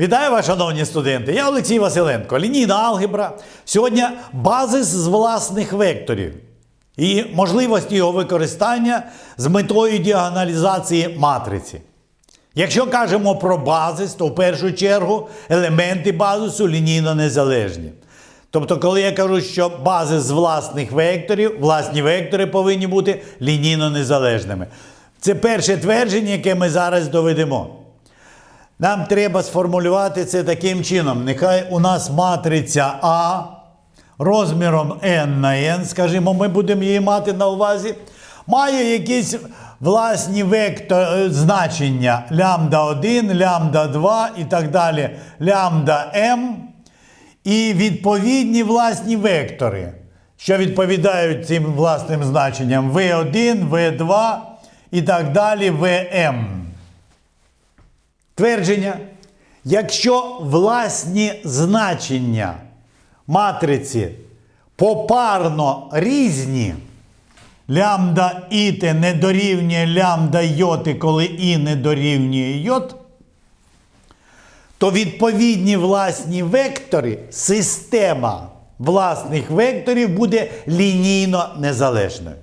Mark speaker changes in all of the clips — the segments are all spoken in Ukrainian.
Speaker 1: Вітаю вас, шановні студенти! Я Олексій Василенко. Лінійна алгебра. Сьогодні базис з власних векторів і можливості його використання з метою діагоналізації матриці. Якщо кажемо про базис, то в першу чергу елементи базису лінійно незалежні. Тобто, коли я кажу, що базис з власних векторів, власні вектори повинні бути лінійно незалежними. Це перше твердження, яке ми зараз доведемо. Нам треба сформулювати це таким чином. Нехай у нас матриця А розміром n на n, скажімо, ми будемо її мати на увазі, має якісь власні вектор, е, значення лямбда 1, лямбда 2 і так далі, лямбда m, і відповідні власні вектори, що відповідають цим власним значенням v1, v2 і так далі, vm. Твердження. Якщо власні значення матриці попарно різні, лямбда іте не дорівнює лямбда йоти, коли і не дорівнює йот, то відповідні власні вектори, система власних векторів буде лінійно незалежною.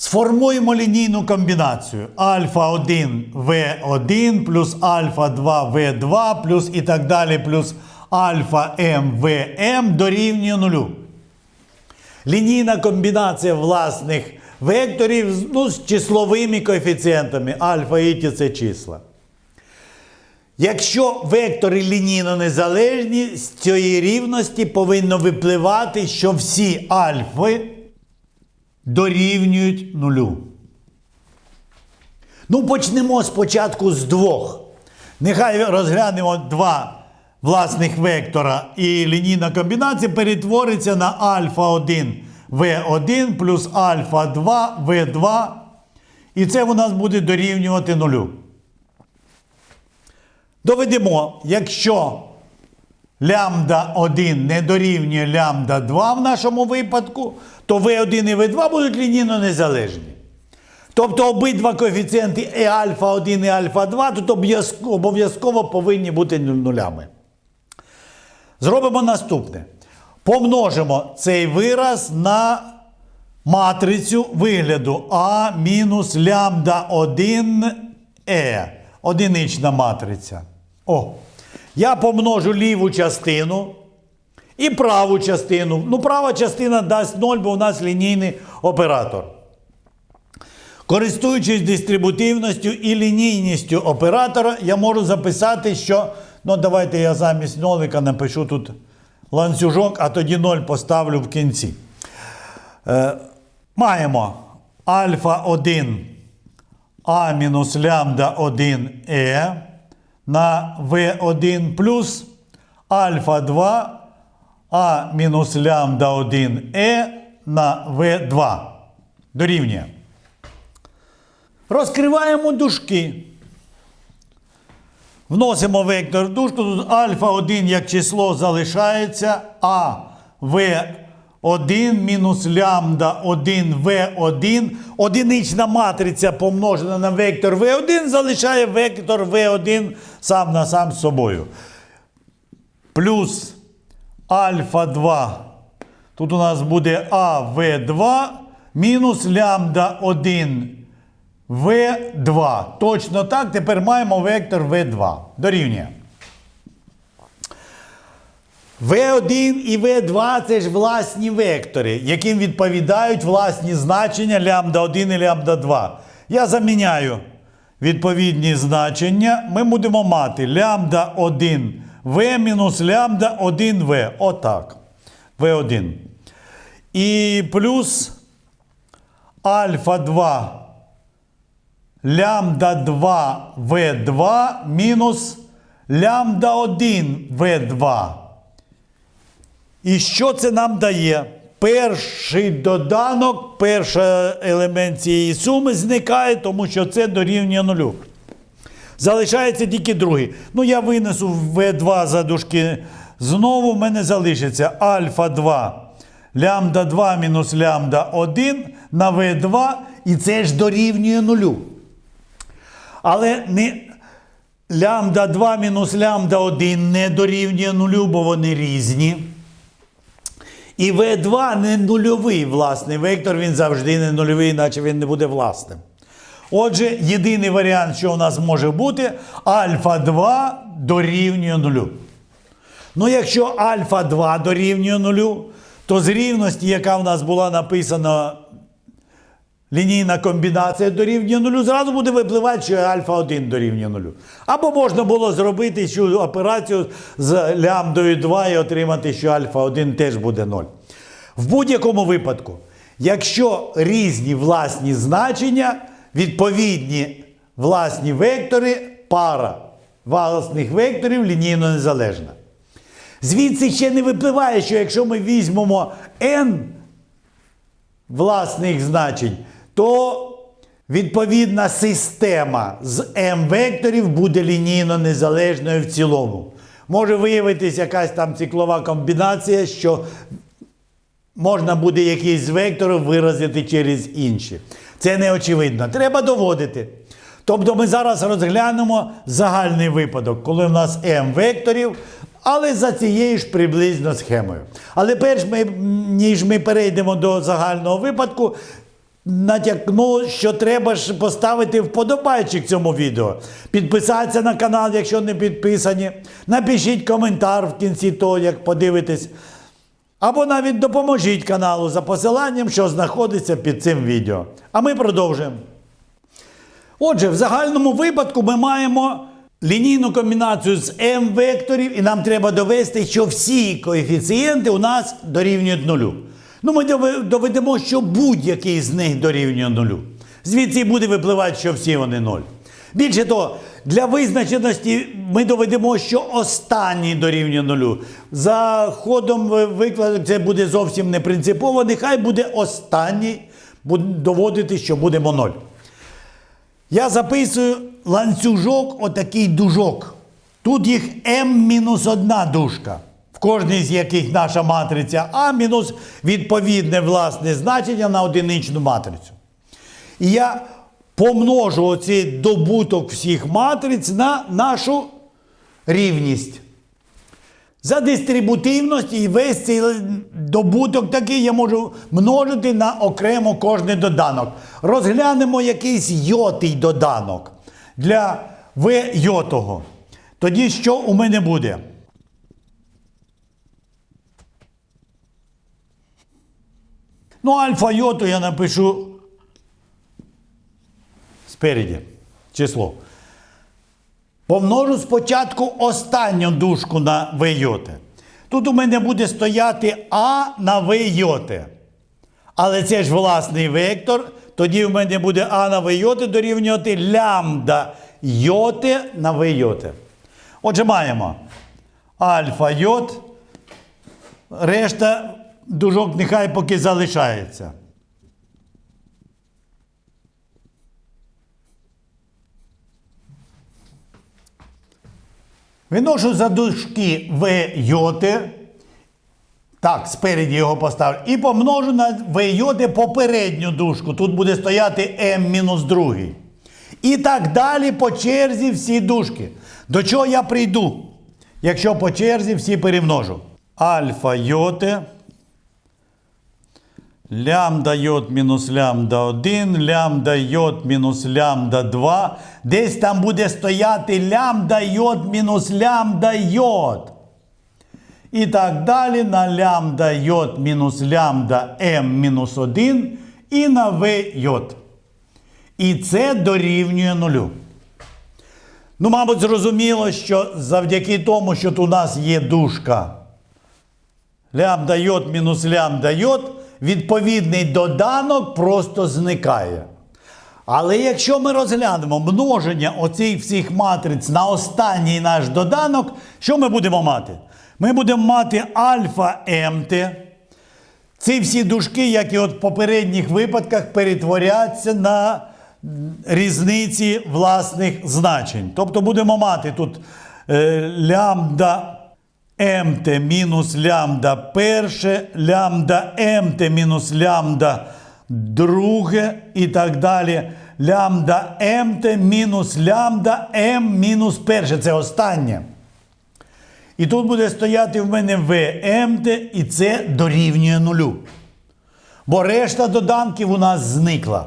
Speaker 1: Сформуємо лінійну комбінацію альфа 1 В1 плюс альфа 2 В2 плюс і так далі плюс альфа М ВМ дорівнює нулю. Лінійна комбінація власних векторів ну, з числовими коефіцієнтами альфа і ті це числа. Якщо вектори лінійно незалежні, з цієї рівності повинно випливати, що всі альфи дорівнюють нулю. Ну, почнемо спочатку з двох. Нехай розглянемо два власних вектора, і лінійна комбінація перетвориться на альфа 1 В1 плюс альфа 2 В2. І це у нас буде дорівнювати нулю. Доведемо, якщо лямбда 1 не дорівнює лямбда 2 в нашому випадку, то V1 і V2 будуть лінійно незалежні. Тобто обидва коефіцієнти і альфа 1 і альфа 2 тут обов'язково повинні бути нулями. Зробимо наступне. Помножимо цей вираз на матрицю вигляду А мінус лямбда 1 Е. Одинична матриця. О. Я помножу ліву частину і праву частину. Ну, права частина дасть 0, бо у нас лінійний оператор. Користуючись дистрибутивністю і лінійністю оператора, я можу записати, що. Ну, давайте я замість нолика напишу тут ланцюжок, а тоді 0 поставлю в кінці. Е, маємо альфа 1 а мінус лямбда 1 е на В1 плюс альфа 2 а мінус лямбда 1 е на В2. Дорівнює. Розкриваємо дужки. Вносимо вектор в дужку. Тут альфа 1 як число залишається, а В1 мінус лямбда 1 В1. Одинична матриця помножена на вектор В1 залишає вектор В1 сам на сам з собою. Плюс альфа 2. Тут у нас буде АВ2 мінус лямбда 1 В2. Точно так. Тепер маємо вектор В2. Дорівнює. В1 і В2 це ж власні вектори, яким відповідають власні значення лямбда 1 і лямбда 2. Я заміняю відповідні значення. Ми будемо мати лямбда 1 В мінус лямбда 1 В. Отак. В1. І плюс альфа 2 лямбда 2 В2 мінус лямбда 1 В2. І що це нам дає? Перший доданок, перший елемент цієї суми зникає, тому що це дорівнює нулю. Залишається тільки другий. Ну, я винесу В2 за дужки знову, в мене залишиться альфа 2, лямбда 2 мінус лямбда 1 на В2, і це ж дорівнює нулю. Але не лямбда 2 мінус лямбда 1 не дорівнює нулю, бо вони різні. І В2 не нульовий власний вектор, він завжди не нульовий, іначе він не буде власним. Отже, єдиний варіант, що у нас може бути, альфа 2 дорівнює нулю. Ну, якщо альфа 2 дорівнює нулю, то з рівності, яка в нас була написана лінійна комбінація дорівнює нулю, зразу буде випливати, що альфа 1 дорівнює нулю. Або можна було зробити цю операцію з лямбдою 2 і отримати, що альфа 1 теж буде 0. В будь-якому випадку, якщо різні власні значення, відповідні власні вектори, пара власних векторів лінійно незалежна. Звідси ще не випливає, що якщо ми візьмемо n власних значень, то відповідна система з m векторів буде лінійно незалежною в цілому. Може виявитись якась там циклова комбінація, що можна буде якийсь з векторів виразити через інші. Це не очевидно. Треба доводити. Тобто ми зараз розглянемо загальний випадок, коли в нас m векторів, але за цією ж приблизно схемою. Але перш ми, ніж ми перейдемо до загального випадку, натякну, що треба ж поставити вподобайчик цьому відео. Підписатися на канал, якщо не підписані. Напишіть коментар в кінці того, як подивитесь. Або навіть допоможіть каналу за посиланням, що знаходиться під цим відео. А ми продовжуємо. Отже, в загальному випадку ми маємо лінійну комбінацію з m векторів, і нам треба довести, що всі коефіцієнти у нас дорівнюють нулю. Ну, ми доведемо, що будь-який з них дорівнює нулю. Звідси буде випливати, що всі вони ноль. Більше того, для визначеності ми доведемо, що останній дорівнює нулю. За ходом викладу це буде зовсім не принципово. Нехай буде останній, доводити, що будемо ноль. Я записую ланцюжок, отакий дужок. Тут їх m-1 дужка, в кожній з яких наша матриця А мінус відповідне власне значення на одиничну матрицю. І я помножу оцей добуток всіх матриць на нашу рівність. За дистрибутивність і весь цей добуток такий я можу множити на окремо кожний доданок. Розглянемо якийсь йотий доданок для В йотого. Тоді що у мене буде? Ну, альфа йоту я напишу спереді число. Помножу спочатку останню дужку на В йоти. Тут у мене буде стояти А на В йоти. Але це ж власний вектор. Тоді у мене буде А на В йоти дорівнювати лямбда йоти на В йоти. Отже, маємо альфа йот. Решта дужок нехай поки залишається. Виношу за дужки В йоти. Так, спереді його поставлю. І помножу на В йоти попередню дужку. Тут буде стояти М-2. І так далі по черзі всі дужки. До чого я прийду? Якщо по черзі всі перемножу. Альфа йоти. Лямбда йод мінус лямбда 1, лямбда йод мінус лямбда 2. Десь там буде стояти лямбда йод мінус лямбда йод. І так далі на лямбда йод мінус лямбда м мінус 1 і на в йод. І це дорівнює нулю. Ну, мабуть, зрозуміло, що завдяки тому, що тут у нас є дужка лямбда йод мінус лямбда йод, відповідний доданок просто зникає. Але якщо ми розглянемо множення оцих всіх матриць на останній наш доданок, що ми будемо мати? Ми будемо мати альфа МТ. Ці всі дужки, як і от в попередніх випадках, перетворяться на різниці власних значень. Тобто будемо мати тут е, лямбда МТ мінус лямбда перше, лямбда МТ мінус лямбда друге і так далі. лямбда МТ мінус лямбда М мінус перше. Це останнє. І тут буде стояти в мене ВМТ, і це дорівнює нулю. Бо решта доданків у нас зникла.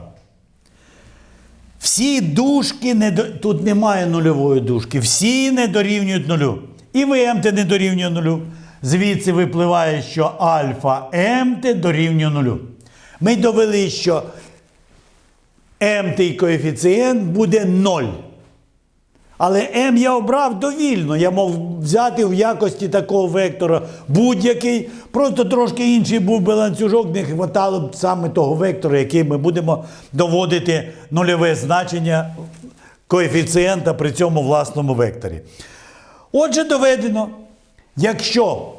Speaker 1: Всі дужки не тут немає нульової дужки. Всі не дорівнюють нулю. І ВМТ не дорівнює нулю. Звідси випливає, що альфа МТ дорівнює нулю. Ми довели, що МТ коефіцієнт буде 0. Але М я обрав довільно. Я мав взяти в якості такого вектора будь-який. Просто трошки інший був би ланцюжок, не хватало б саме того вектора, який ми будемо доводити нульове значення коефіцієнта при цьому власному векторі. Отже, доведено, якщо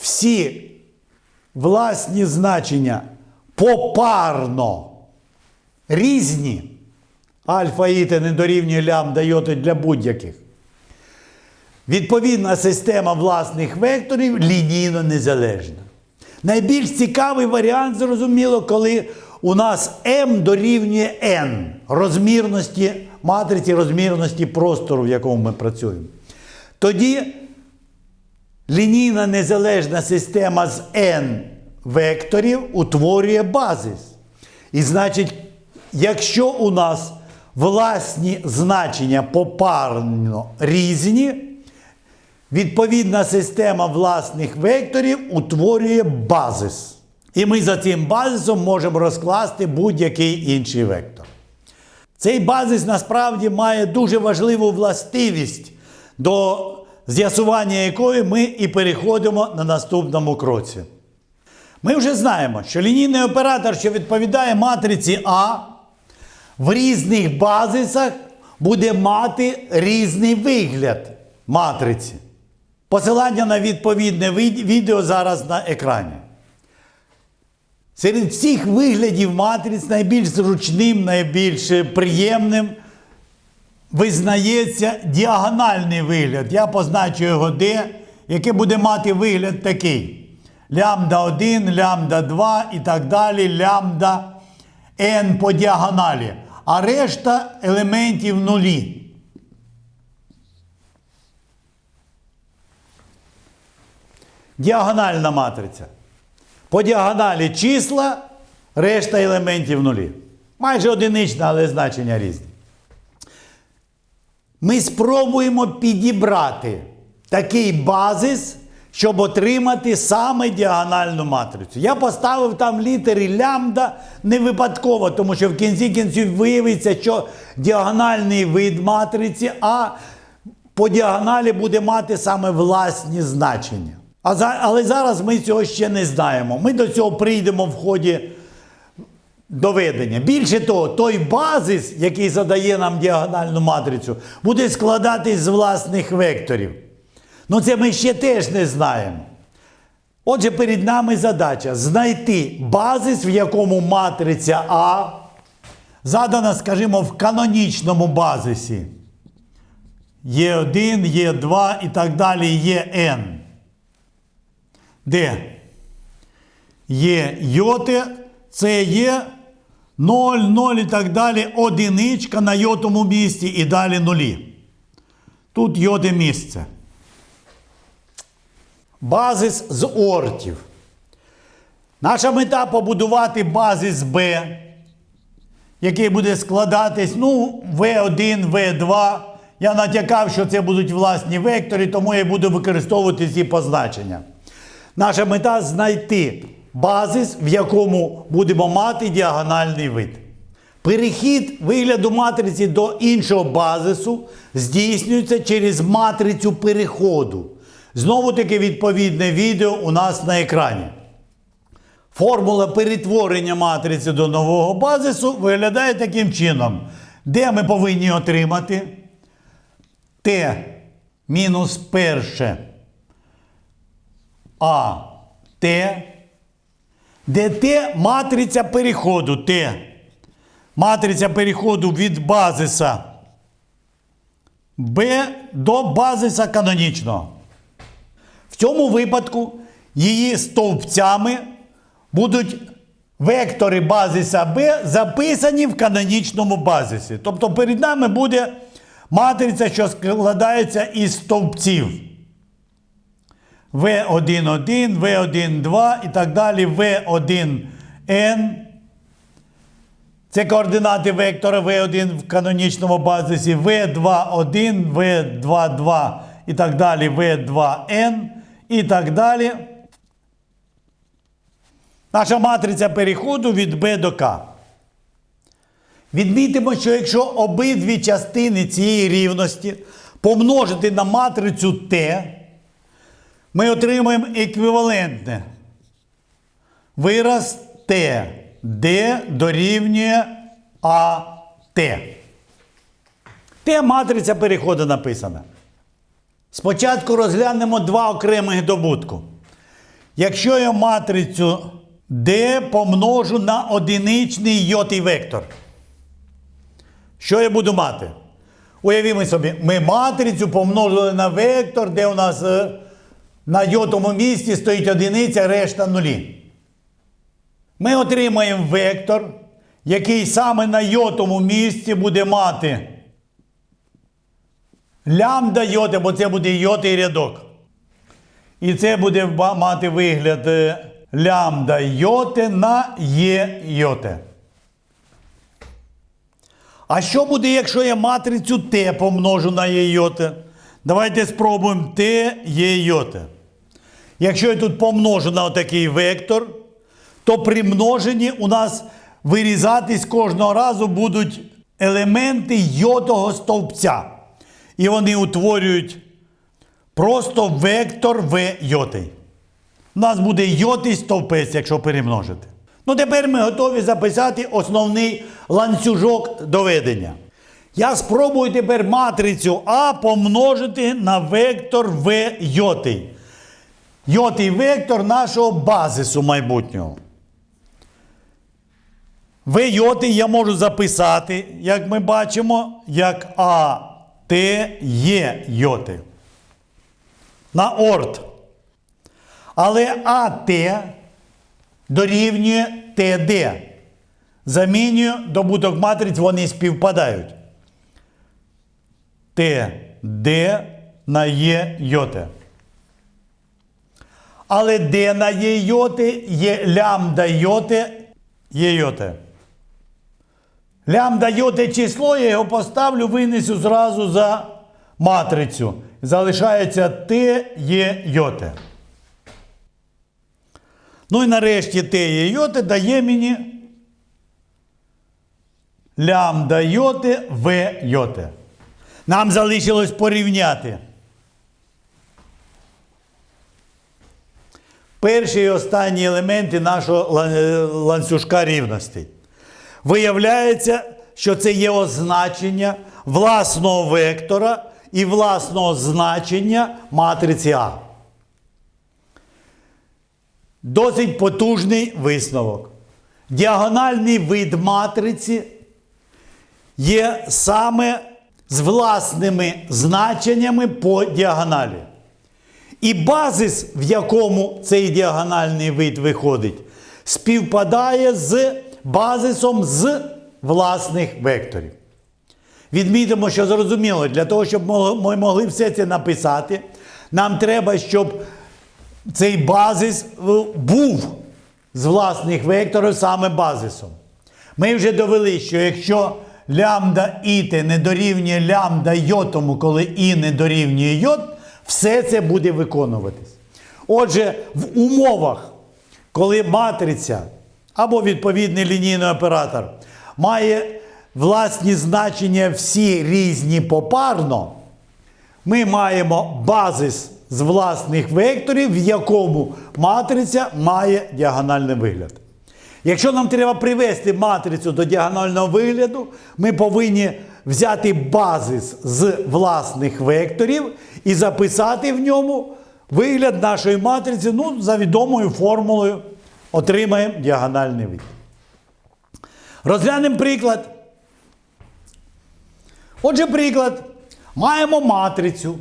Speaker 1: всі власні значення попарно різні, альфа іта не дорівнює лямбда йоти для будь-яких. Відповідна система власних векторів лінійно незалежна. Найбільш цікавий варіант, зрозуміло, коли у нас m дорівнює n розмірності матриці, розмірності простору, в якому ми працюємо. Тоді лінійна незалежна система з n векторів утворює базис. І значить, якщо у нас власні значення попарно різні, відповідна система власних векторів утворює базис. І ми за цим базисом можемо розкласти будь-який інший вектор. Цей базис насправді має дуже важливу властивість, до з'ясування якої ми і переходимо на наступному кроці. Ми вже знаємо, що лінійний оператор, що відповідає матриці А, в різних базисах буде мати різний вигляд матриці. Посилання на відповідне відео зараз на екрані. Серед всіх виглядів матриць найбільш зручним, найбільш приємним визнається діагональний вигляд. Я позначу його D, яке буде мати вигляд такий: лямбда 1, лямбда 2 і так далі, лямбда n по діагоналі. А решта елементів нулі. Діагональна матриця. По діагоналі числа, решта елементів нулі. Майже одинична, але значення різні. Ми спробуємо підібрати такий базис, щоб отримати саме діагональну матрицю. Я поставив там літери лямбда не випадково, тому що в кінці кінців виявиться, що діагональний вид матриці, а по діагоналі буде мати саме власні значення. А за, але зараз ми цього ще не знаємо. Ми до цього прийдемо в ході доведення. Більше того, той базис, який задає нам діагональну матрицю, буде складатись з власних векторів. Ну це ми ще теж не знаємо. Отже, перед нами задача знайти базис, в якому матриця А задана, скажімо, в канонічному базисі. Є 1, є 2 і так далі, є n. Де є йоти, це є 0, 0 і так далі, одиничка на йотому місці і далі нулі. Тут йоти місце. Базис з ортів. Наша мета побудувати базис Б, який буде складатись, ну, В1, В2. Я натякав, що це будуть власні вектори, тому я буду використовувати ці позначення. Наша мета знайти базис, в якому будемо мати діагональний вид. Перехід вигляду матриці до іншого базису здійснюється через матрицю переходу. Знову таки відповідне відео у нас на екрані. Формула перетворення матриці до нового базису виглядає таким чином, де ми повинні отримати t мінус перше а Т, де Т матриця переходу Т. Матриця переходу від базиса Б до базиса канонічного. В цьому випадку її стовпцями будуть вектори базиса B записані в канонічному базисі. Тобто перед нами буде матриця, що складається із стовпців. V1,1, V1,2 і так далі, V1N. Це координати вектора V1 в канонічному базисі, V2,1, V2,2 і так далі, V2N і так далі. Наша матриця переходу від B до К. Відмітимо, що якщо обидві частини цієї рівності помножити на матрицю Т, ми отримаємо еквівалентне вираз Т, Д дорівнює АТ. Т матриця переходу написана. Спочатку розглянемо два окремих добутку. Якщо я матрицю D помножу на одиничний йотий вектор, що я буду мати? Уявімо собі, ми матрицю помножили на вектор, де у нас е, на йотому місці стоїть одиниця, решта нулі. Ми отримаємо вектор, який саме на йотому місці буде мати лямбда йоти, бо це буде йотий рядок. І це буде мати вигляд е, лямбда йоти на є йоте. А що буде, якщо я матрицю Т помножу на є йоте? Давайте спробуємо Т є йоте. Якщо я тут помножу на отакий вектор, то при множенні у нас вирізатись кожного разу будуть елементи йотого стовпця. І вони утворюють просто вектор В йотий. У нас буде йотий стовпець, якщо перемножити. Ну, тепер ми готові записати основний ланцюжок доведення. Я спробую тепер матрицю А помножити на вектор В йотий. Йотий вектор нашого базису майбутнього. В йотий я можу записати, як ми бачимо, як А, Т, Є йоти. На орт. Але АТ дорівнює ТД. Замінюю добуток матриць, вони співпадають. ТД на Є йоти. Але Д на Є йоти є лямбда йоти є йоти. Лямбда йоти число, я його поставлю, винесу зразу за матрицю. Залишається Т є йоти. Ну і нарешті Т є йоти дає мені лямбда йоти В йоти. Нам залишилось порівняти. Перші і останні елементи нашого е, ланцюжка рівностей. Виявляється, що це є означення власного вектора і власного значення матриці А. Досить потужний висновок. Діагональний вид матриці є саме з власними значеннями по діагоналі. І базис, в якому цей діагональний вид виходить, співпадає з базисом з власних векторів. Відмітимо, що зрозуміло, для того, щоб ми могли все це написати, нам треба, щоб цей базис е, був з власних векторів саме базисом. Ми вже довели, що якщо лямбда іте не дорівнює лямбда йотому, коли і не дорівнює йот, все це буде виконуватись. Отже, в умовах, коли матриця або відповідний лінійний оператор має власні значення всі різні попарно, ми маємо базис з власних векторів, в якому матриця має діагональний вигляд. Якщо нам треба привести матрицю до діагонального вигляду, ми повинні взяти базис з власних векторів і записати в ньому вигляд нашої матриці ну, за відомою формулою. Отримаємо діагональний вид. Розглянемо приклад. Отже, приклад. Маємо матрицю.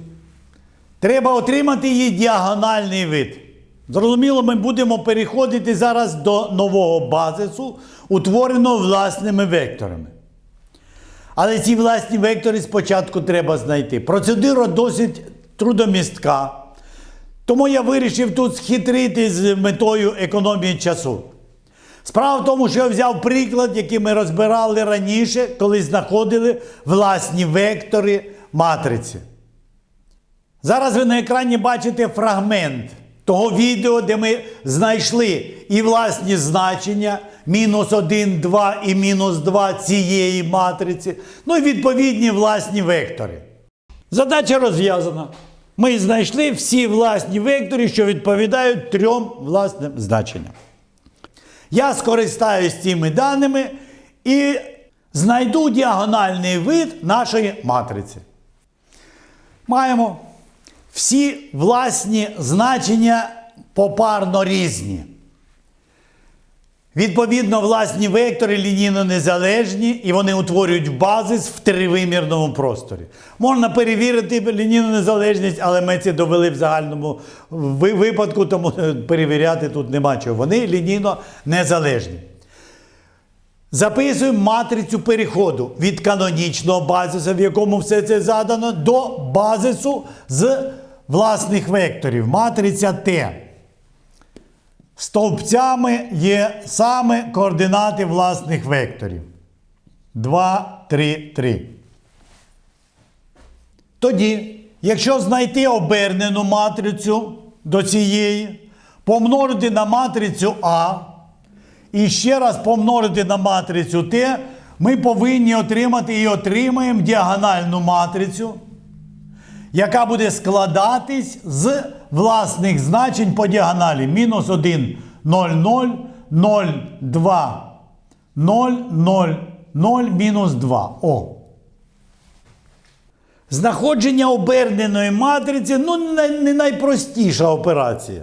Speaker 1: Треба отримати її діагональний вид. Зрозуміло, ми будемо переходити зараз до нового базису, утвореного власними векторами. Але ці власні вектори спочатку треба знайти. Процедура досить трудомістка. Тому я вирішив тут схитрити з метою економії часу. Справа в тому, що я взяв приклад, який ми розбирали раніше, коли знаходили власні вектори матриці. Зараз ви на екрані бачите фрагмент того відео, де ми знайшли і власні значення мінус 1, 2 і мінус 2 цієї матриці, ну і відповідні власні вектори. Задача розв'язана. Ми знайшли всі власні вектори, що відповідають трьом власним значенням. Я скористаюсь цими даними і знайду діагональний вид нашої матриці. Маємо всі власні значення попарно різні. Відповідно, власні вектори лінійно незалежні і вони утворюють базис в тривимірному просторі. Можна перевірити лінійну незалежність, але ми це довели в загальному випадку, тому е, перевіряти тут нема чого. Вони лінійно незалежні. Записуємо матрицю переходу від канонічного базису, в якому все це задано, до базису з власних векторів. Матриця Т. Стовпцями є саме координати власних векторів. 2, 3, 3. Тоді, якщо знайти обернену матрицю до цієї, помножити на матрицю А і ще раз помножити на матрицю Т, ми повинні отримати і отримаємо діагональну матрицю, яка буде складатись з власних значень по діагоналі. Мінус 1, 0, 0, 0, 2, 0, 0, 0, мінус 2. О. Знаходження оберненої матриці ну, не найпростіша операція.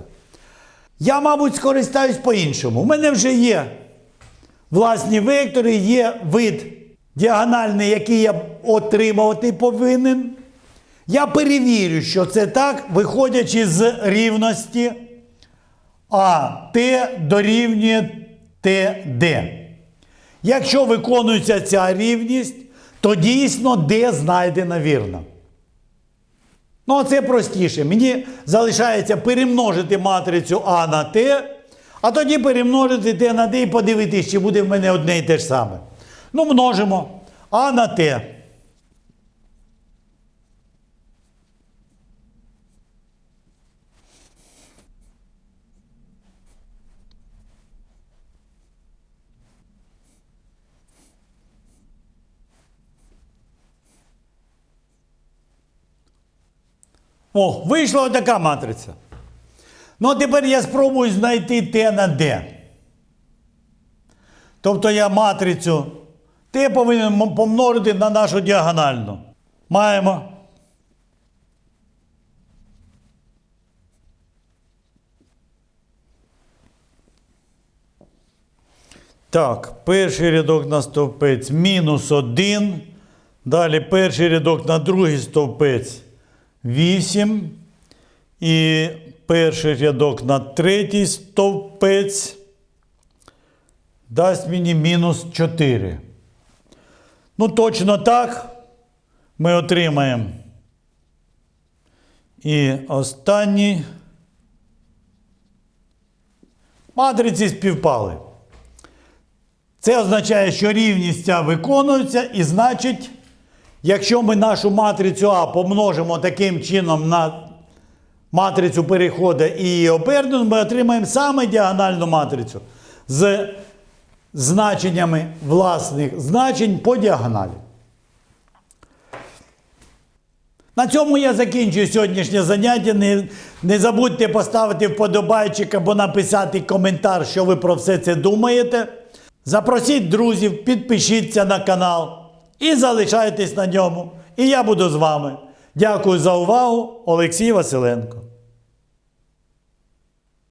Speaker 1: Я, мабуть, скористаюсь по-іншому. У мене вже є власні вектори, є вид діагональний, який я отримувати повинен. Я перевірю, що це так, виходячи з рівності А Т дорівнює ТД. Якщо виконується ця рівність, то дійсно Д знайдена вірно. Ну, це простіше. Мені залишається перемножити матрицю А на Т, а тоді перемножити Т на Д і подивитись, чи буде в мене одне і те ж саме. Ну, множимо А на Т. О, вийшла така матриця. Ну, а тепер я спробую знайти Т на Д. Тобто я матрицю Т повинен помножити на нашу діагональну. Маємо. Так, перший рядок на стовпець мінус 1. Далі перший рядок на другий стовпець 8. І перший рядок на третій стовпець дасть мені мінус 4. Ну, точно так ми отримаємо. І останній. Матриці співпали. Це означає, що рівність ця виконується, і значить, якщо ми нашу матрицю А помножимо таким чином на матрицю переходу і її обернену, ми отримаємо саме діагональну матрицю з значеннями власних значень по діагоналі. На цьому я закінчую сьогоднішнє заняття. Не, не забудьте поставити вподобайчик або написати коментар, що ви про все це думаєте. Запросіть друзів, підпишіться на канал і залишайтесь на ньому. І я буду з вами. Дякую за увагу, Олексій Василенко.